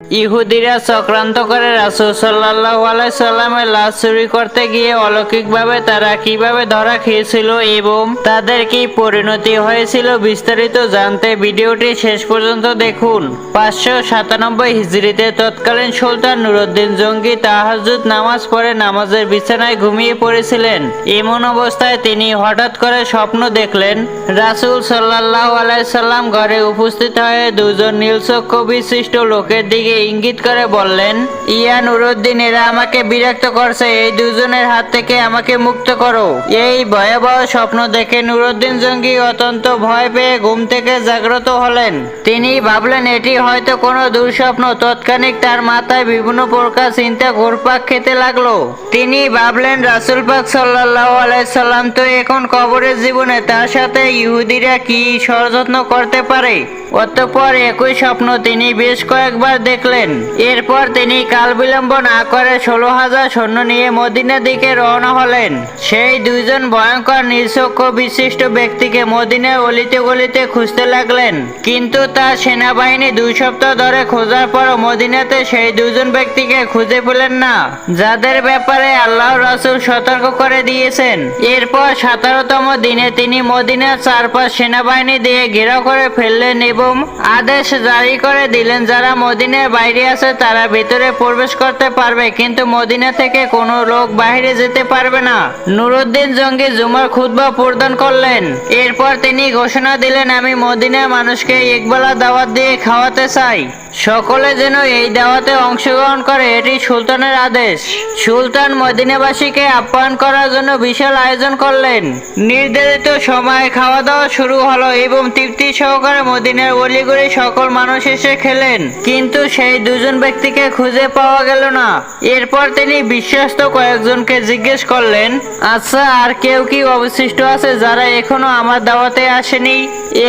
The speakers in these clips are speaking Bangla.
ইহুদিরা চক্রান্ত করে রাসুল সাল্লাহ আলাইসাল্লামের লাশ চুরি করতে গিয়ে অলৌকিকভাবে তারা কীভাবে ধরা খেয়েছিল এবং তাদের কি পরিণতি হয়েছিল বিস্তারিত জানতে ভিডিওটি শেষ পর্যন্ত দেখুন। পাঁচশো সাতানব্বই হিজড়িতে তৎকালীন সুলতান নুরুদ্দিন জঙ্গি তাহাজুদ নামাজ পড়ে নামাজের বিছানায় ঘুমিয়ে পড়েছিলেন। এমন অবস্থায় তিনি হঠাৎ করে স্বপ্ন দেখলেন রাসুল সাল্লাহ আলাইসাল্লাম ঘরে উপস্থিত হয়ে দুজন নীলচক্ষু বিশিষ্ট লোকের দিকে ইঙ্গিত করে বললেন, ইয়া নুরুদ্দিন, এরা আমাকে বিরক্ত করছে, এই দুজনের হাত থেকে আমাকে মুক্ত করো। এই ভয়াবহ স্বপ্ন দেখে নুরুদ্দিন জঙ্গি অত্যন্ত ভয় পেয়ে ঘুম থেকে জাগ্রত হলেন। তিনি ভাবলেন, এটি হয়তো কোনো দুঃস্বপ্ন। তৎক্ষণিক তার মাথায় বিভিন্ন প্রকার চিন্তা ঘুরপাক খেতে লাগল। তিনি ভাবলেন, রাসুল পাক সাল্লাহ আলাইসাল্লাম তো এখন কবরের জীবনে, তার সাথে ইহুদিরা কি ষড়যত্ন করতে পারে? অতঃপর একই স্বপ্ন তিনি বেশ কয়েকবার দেখলেন। এরপর তিনি কাল বিলম্ব না করে ষোলো হাজার সৈন্য নিয়ে মদিনার দিকে রওনা হলেন। সেই দুইজন ভয়ঙ্কর নিঃচক্ষ বিশিষ্ট ব্যক্তিকে মদিনার অলিতে গলিতে খুঁজতে লাগলেন। কিন্তু তার সেনাবাহিনী দুই সপ্তাহ ধরে খোঁজার পরও মদিনাতে সেই দুজন ব্যক্তিকে খুঁজে পেলেন না, যাদের ব্যাপারে আল্লাহ রাসুল সতর্ক করে দিয়েছেন। এরপর সতেরোতম দিনে তিনি মদিনার চারপাশ সেনাবাহিনী দিয়ে ঘেরাও করে ফেললেন আদেশ জারি করে দিলেন, যারা মদিনের বাইরে আছে তারা ভিতরে প্রবেশ করতে পারবে, কিন্তু মদিনা থেকে কোনো লোক বাইরে যেতে পারবে না। নুরুদ্দিন জঙ্গি জুমার খুদ্া প্রদান করলেন। এরপর তিনি ঘোষণা দিলেন, আমি মদিনার মানুষকে একবেলা দাওয়াত দিয়ে খাওয়াতে চাই। সকলে যেন এই দাওয়াতে অংশগ্রহণ করে, এটি সুলতানের আদেশ। সুলতান মদিনাবাসীকে আপ্যায়ন করার জন্য বিশাল আয়োজন করলেন। নির্ধারিত সময়ে খাওয়া দাওয়া শুরু হলো এবং তৃপ্তি সহকারে মদিনার অলিগলি সকল মানুষ এসে খেলেন। কিন্তু সেই দুজন ব্যক্তিকে খুঁজে পাওয়া গেল না। এরপর তিনি বিশ্বস্ত কয়েকজনকে জিজ্ঞেস করলেন আচ্ছা আর কেউ কি অবশিষ্ট আছে যারা এখনও আমার দাওয়াতে আসেনি?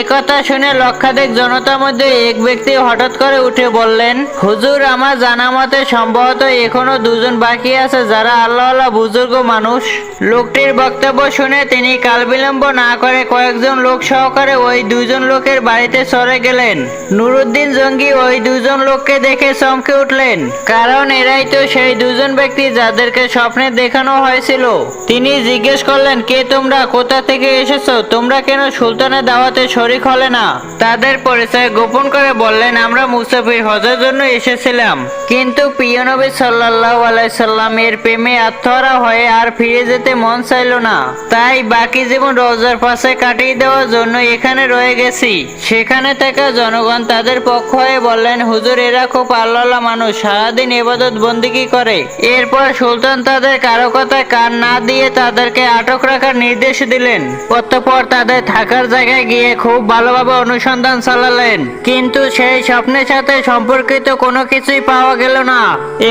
একথা শুনে লক্ষাধিক জনতার মধ্যে এক ব্যক্তি হঠাৎ করে উঠে বললেন, হুজুর, আমার জানা মতে সম্ভবত এখনও দুজন বাকি আছে যারা আল্লাহ আল্লাহ বুজুর্গ মানুষ। লোকটির বক্তব্য শুনে তিনি কাল বিলম্ব না করে কয়েকজন লোক সহকারে ওই দুজন লোকের বাড়িতে সরে গেলেন। নুরুদ্দিন জঙ্গি ওই দুজন লোককে দেখে চমকে উঠলেন, কারণ এরাই তো সেই দুজন ব্যক্তি যাদেরকে স্বপ্নে দেখানো হয়েছিল। তিনি জিজ্ঞেস করলেন, কে তোমরা? কোথা থেকে এসেছ? তোমরা কেন সুলতানের দাওয়াতে শরিক হলে না? তাদের পরিচয় গোপন করে বললেন, আমরা মুসাফির হজের জন্য এসেছিলাম। কিন্তু প্রিয় নবী সাল্লাহ আলাইসাল্লাম এর প্রেমে আত্মহারা হয়ে আর ফিরে যেতে মন চাইল না। তাই বাকি জীবন রোজার পাশে কাটিয়ে দেওয়ার জন্য এখানে রয়ে গেছি। সেখানে থাকা জনগণ তাদের পক্ষ হয়ে বললেন, হুজুর, এরা খুব আল্লাহ মানুষ, সারাদিন এবাদত বন্দিকি করে? এরপর সুলতান তাদের কারও কথায় কান না দিয়ে তাদেরকে আটক রাখার নির্দেশ দিলেন। অতঃপর তাদের থাকার জায়গায় গিয়ে খুব ভালোভাবে অনুসন্ধান চালালেন। কিন্তু সেই স্বপ্নের সাথে সম্পর্কিত কোনো কিছুই পাওয়া গেল না।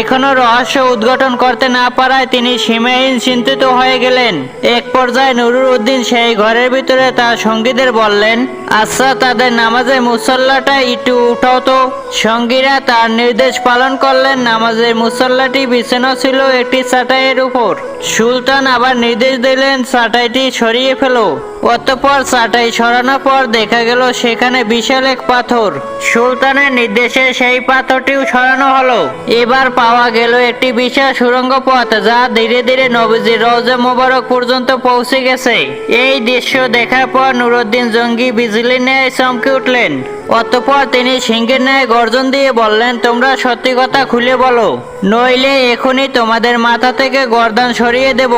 এখনও রহস্য উদ্ঘাটন করতে না পারায় তিনি সীমাহীন চিন্তিত হয়ে গেলেন। এক পর্যায়ে নুরুর উদ্দিন সেই ঘরের ভিতরে তার সঙ্গীদের বললেন আচ্ছা তাদের নামাজের মুসল্লাটা একটু উঠাও তো। সঙ্গীরা তার নির্দেশ পালন করলেন নামাজের মুসল্লাটি বিছানো ছিল একটি চাটাইয়ের উপর। সুলতান আবার নির্দেশ দিলেন চাটাইটি সরিয়ে ফেলো। অতঃপর চাটাই সরানোর পর দেখা গেল সেখানে বিশাল এক পাথর। সুলতানের নির্দেশে সেই পাথরটিও সরানো হলো। এবার পাওয়া গেল একটি বিশাল সুড়ঙ্গ পথ যা ধীরে ধীরে নবীজির রওজা মোবারক পর্যন্ত পৌঁছে গেছে। এই দৃশ্য দেখার পর নুরুদ্দিন জঙ্গি বিজলি ন্যায় চমকে উঠলেন। অতঃপর তিনি সিংহের ন্যায় গর্জন দিয়ে বললেন, তোমরা সত্যি কথা খুলে বলো। নইলে এখনই তোমাদের মাথা থেকে গর্দান সরিয়ে দেব।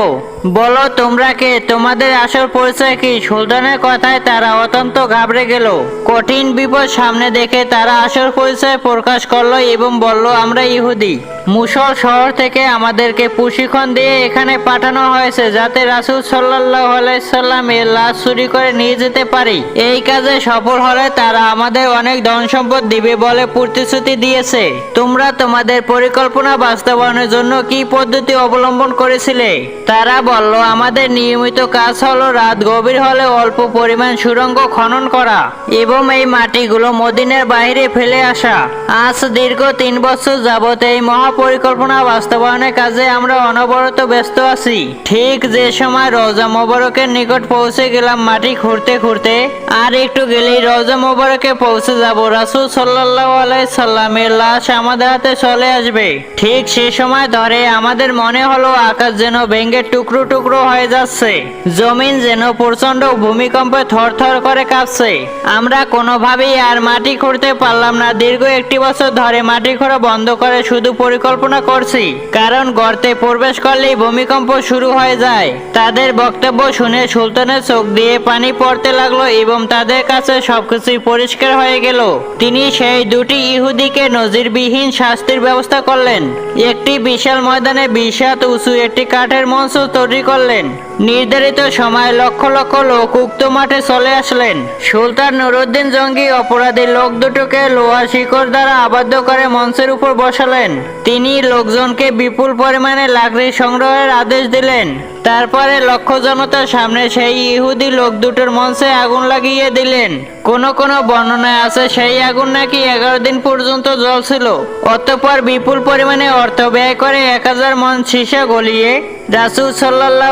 বলো, তোমরা কে? তোমাদের আসল পরিচয় কি? সুলতানের কথায় তারা অত্যন্ত ঘাবড়ে গেল। কঠিন বিপদ সামনে দেখে তারা আসল পরিচয় প্রকাশ করল এবং বলল, আমরা ইহুদি। মুসল শহর থেকে আমাদেরকে প্রশিক্ষণ দিয়ে এখানে পাঠানো হয়েছে যাতে রাসুল সাল্লাহ আলাইসাল্লাম এর লাশ চুরি করে নিয়ে যেতে পারি। এই কাজে সফল হলে তারা আমাদের অনেক ধন সম্পদ দিবে বলে প্রতিশ্রুতি দিয়েছে। তোমরা তোমাদের পরিকল্পনা বাস্তবায়নের জন্য কি পদ্ধতি অবলম্বন করেছিলে? তারা বলল, আমাদের নিয়মিত কাজ হলো রাত গভীর হলে অল্প পরিমাণ সুড়ঙ্গ খনন করা এবং এই মাটিগুলো মদিনের বাইরে ফেলে আসা। আজ দীর্ঘ তিন বছর যাবত এই মহাপরিকল্পনা বাস্তবায়নের কাজে আমরা অনবরত ব্যস্ত আছি। ঠিক যে সময় রোজা মোবারকের নিকট পৌঁছে গেলাম মাটি খুঁড়তে খুঁড়তে, আর একটু গেলেই রোজা মোবারকে পৌঁছে যাব। রাসূল সাল্লাল্লাহু আলাই সাল্লামের লাশ আমাদের হাতে চলে আসবে। ঠিক সে সময় ধরে আমাদের মনে হলো আকাশ যেন ভেঙে টুকরো টুকরো হয়ে যাচ্ছে। জমিন যেন প্রচণ্ড ভূমিকম্পে থরথর করে কাঁপছে। আমরা কোনোভাবেই আর মাটি খুঁড়তে পারলাম না। দীর্ঘ একটি বছর ধরে মাটি খোঁড়া বন্ধ করে শুধু পরিকল্পনা করছি। কারণ গর্তে প্রবেশ করলেই ভূমিকম্প শুরু হয়ে যায়। তাদের বক্তব্য শুনে সুলতানের চোখ দিয়ে পানি পড়তে লাগল এবং তাদের কাছে সবকিছুই পরিষ্কার হয়ে গেল। তিনি সেই দুটি ইহুদিকে নজিরবিহীন শাস্তির ব্যবস্থা করলেন। একটি বিশাল ময়দানে বিশাত উঁচু একটি কাঠের মঞ্চ তৈরি করলেন। নির্ধারিত সময় লক্ষ লক্ষ লোক উক্ত মাঠে চলে আসলেন। সুলতান নুরুদ্দিন জঙ্গি অপরাধী লোক দুটোকে লোহার শিকড় দ্বারা আবদ্ধ করে মঞ্চের উপর বসালেন। তিনি লোকজনকে বিপুল পরিমাণে লাকড়ি সংগ্রহের আদেশ দিলেন। তারপরে লক্ষ্য জনতার সামনে সেই ইহুদি লোক দুটোর মঞ্চে আগুন লাগিয়ে দিলেন। কোন কোন বর্ণনায় আছে সেই আগুন নাকি এগারো দিন পর্যন্ত জ্বলছিল। অতঃপর বিপুল পরিমাণে অর্থ ব্যয় করে এক হাজার মন সীসা গলিয়ে রাসুল সাল্লাহ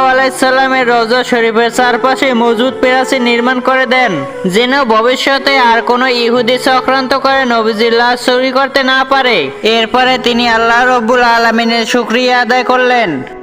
আলাইসাল্লামের রজা শরীফের চারপাশে মজুদ পেরাসি নির্মাণ করে দেন, যেন ভবিষ্যতে আর কোনো ইহুদি চক্রান্ত করে নবীজির লাশ চুরি করতে না পারে। এরপরে তিনি আল্লাহ রব্বুল আলমিনের শুক্রিয়া আদায় করলেন।